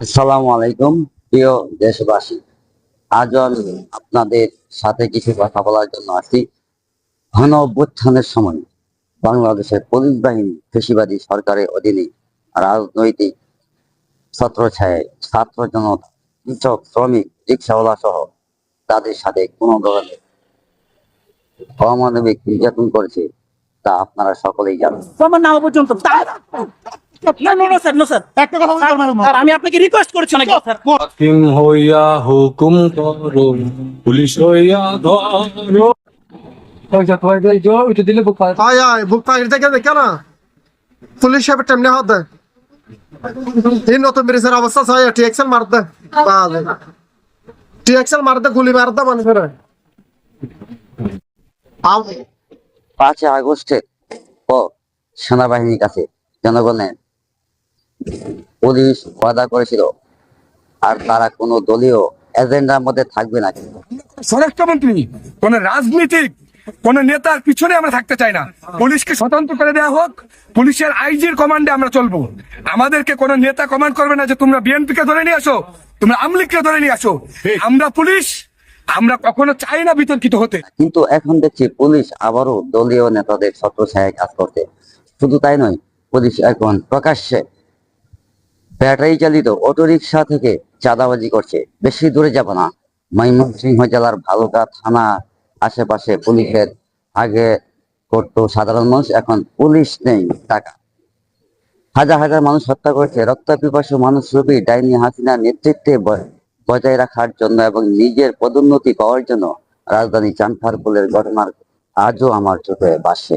আসসালামু আলাইকুম, প্রিয় দেশবাসী। আজ আপনাদের সাথে কিছু কথা বলার জন্য আসি ঘন অভ্যুত্থানের সময় বাংলাদেশের পুলিশ বাহিনী কৃষিবাদী সরকারের অধীনে রাজনৈতিক ছত্রছায়ায় ছাত্র জনতা, কৃষক, শ্রমিক, রিক্সাওয়ালা সহ তাদের সাথে কোনো ধরনের অমানবিক নির্যাতন করেছে তা আপনারা সকলেই জানেন। আমি আপনাকে রিকোয়েস্ট করেছি নাকি হাকিম হইয়া হুকুম করো পুলিশ হইয়া ধরো। ওইটা দিলে বুক পায় আয় আয় বুক পাখির থেকে দেখে না পুলিশ সাহেব টেমনে হাত দেয় এই নতুন ব্রিজের অবস্থা চাই টি মার দে। মার দে গুলি মার দে মানুষের। আম- পাঁচই আগস্টের পর সেনাবাহিনীর কাছে জনগণের পুলিশ ওয়াদা করেছিল। আর তারা কোনো দলীয় এজেন্ডার মধ্যে থাকবে না। স্বরাষ্ট্রমন্ত্রী কোন রাজনীতিক কোন নেতার পিছনে আমরা থাকতে চাই না। পুলিশকে স্বতন্ত্র করে দেওয়া হোক পুলিশের আইজির কমান্ডে আমরা চলবো। আমাদেরকে কোন নেতা কমান্ড করবে না যে তোমরা বিএনপি কে ধরে নিয়ে আসো তোমরা আমলিগকে ধরে নিয়ে আসো। আমরা পুলিশ আমরা কখনো চাই না বিতর্কিত হতে। কিন্তু এখন দেখছি পুলিশ আবারও দলীয় নেতাদের ছত্রছায়ায় কাজ করতে শুধু তাই নয় পুলিশ এখন প্রকাশ্যে ব্যাটারি চালিত অটোরিকশা থেকে চাঁদাবাজি করছে। বেশি দূরে যাব না। ময়মনসিংহ জেলার ভালুকা থানা আশেপাশে পুলিশের আগে করতো সাধারণ মানুষ, এখন পুলিশ নেই টাকা। হাজার হাজার মানুষ হত্যা করেছে। রক্ত পিপাসু মানুষ রূপী ডাইনি হাসিনার নেতৃত্বে বজায় রাখার জন্য এবং নিজের পদোন্নতি পাওয়ার জন্য রাজধানী চানখারপুলের ঘটনার আজও আমার চোখে বাসে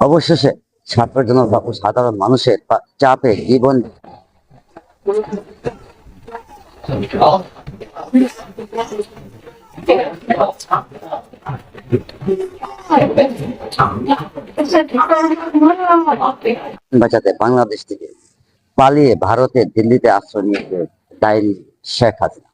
অবশেষে ছাত্র জনতা ও সাধারণ মানুষের চাপে জীবন বাঁচাতে বাংলাদেশ থেকে পালিয়ে ভারতে দিল্লিতে আশ্রয় নিয়েছে ডাইনি শেখ হাসিনা।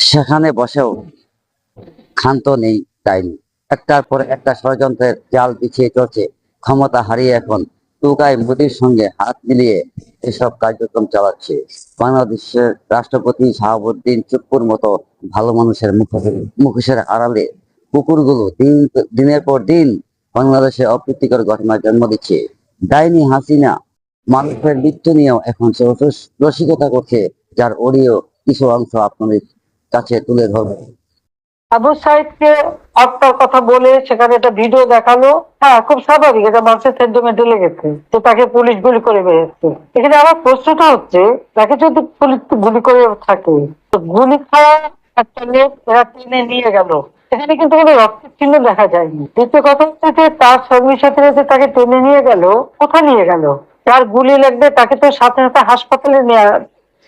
সেখানে বসেও ক্ষান্ত নেই ডাইনি। একটার পর একটা ষড়যন্ত্রের জাল পিছিয়ে চলছে, ক্ষমতা হারিয়ে এখন টুকায় মোদীর সঙ্গে হাত মিলিয়ে এসব কার্যক্রম চালাচ্ছে। বাংলাদেশের রাষ্ট্রপতি শাহাবুদ্দিন চুপ্পুর মতো ভালো মানুষের মুখোশের আড়ালে কুকুরগুলো দিন দিনের পর দিন বাংলাদেশে অপ্রীতিকর ঘটনার জন্ম দিচ্ছে। ডাইনি হাসিনা মানুষের মৃত্যু নিয়েও এখন রসিকতা করছে, যার অডিও কিছু অংশ আপনাদের কাছে তুলে ধরবো। আবু হত্যার কথা বলে সেখানে একটা ভিডিও দেখাল। হ্যাঁ খুব স্বাভাবিক, এটা মানুষের সেন্টিমেন্টে লেগেছে যে তাকে পুলিশ গুলি করে বেরিয়েছে এখানে আমার প্রশ্নটা হচ্ছে, তাকে যদি পুলিশ গুলি করে থাকে, তো গুলি খাওয়া একটা লোক এরা টেনে নিয়ে গেল। এখানে কিন্তু কোনো রক্তের চিহ্ন দেখা যায়নি। দ্বিতীয় কথা হচ্ছে যে তার সঙ্গী সাথীরা যে তাকে টেনে নিয়ে গেল, কোথায় নিয়ে গেল? তার গুলি লাগবে তাকে তো সাথে সাথে হাসপাতালে নেওয়ার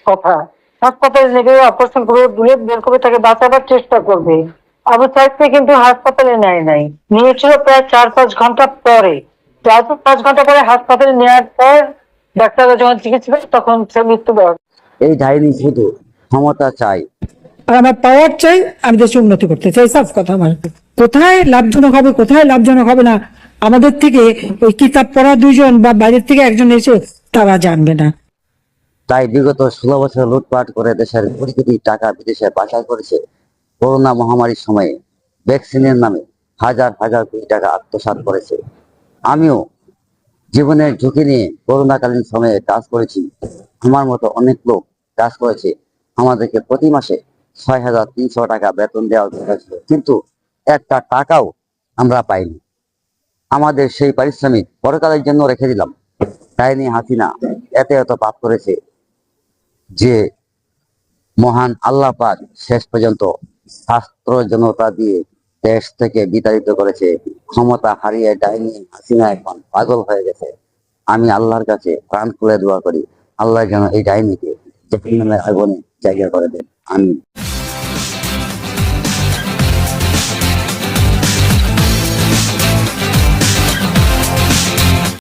কথা। হাসপাতালে গিয়ে অপারেশন করে বুলেট বের করে তাকে বাঁচাবার চেষ্টা করবে। আবু সাইদকে কিন্তু হাসপাতালে নেয় নাই। নিয়েছিল প্রায় চার পাঁচ ঘণ্টা পরে। চার পাঁচ ঘণ্টা পরে হাসপাতালে নেওয়ার পর ডাক্তাররা যখন চিকিৎসা তখন সে মৃত্যুবরণ এই ডাইনি শুধু ক্ষমতা চাই। আমার পাওয়ার চাই আমি দেশে উন্নতি করতে চাই। সব কথা আমার। কোথায় লাভজনক হবে কোথায় লাভজনক হবে না? আমাদের থেকে ওই কিতাব পড়া দুইজন বা বাইরের থেকে একজন এসে তারা জানবে না। তাই বিগত ষোলো বছর লুটপাট করে দেশের কোটি কোটি টাকা বিদেশে পাচার করেছে করোনা মহামারীর সময়ে। ভ্যাকসিনের নামে হাজার হাজার কোটি টাকা আত্মসাৎ করেছে। আমিও জীবনের ঝুঁকি নিয়ে করোনাকালীন সময়ে কাজ করেছি। আমার মতো অনেক লোক কাজ করেছে। আমাদেরকে প্রতি মাসে ছয় হাজার তিনশো টাকা বেতন দেওয়া হয়েছিল কিন্তু একটা টাকাও আমরা পাইনি। আমাদের সেই পারিশ্রমিক পরকালের জন্য রেখে দিলাম। তাই নিয়ে হাসিনা, এত এত পাপ করেছে। যে মহান আল্লাহ পাক শেষ পর্যন্ত ছাত্র জনতা দিয়ে দেশ থেকে বিতাড়িত করেছে, ক্ষমতা হারিয়ে ডাইনি হাসিনা এখন পাগল হয়ে গেছে। আমি আল্লাহর কাছে প্রাণ খুলে দোয়া করি, আল্লাহ যেন এই ডাইনিকে আগুনে জায়গা করে দেন। আমি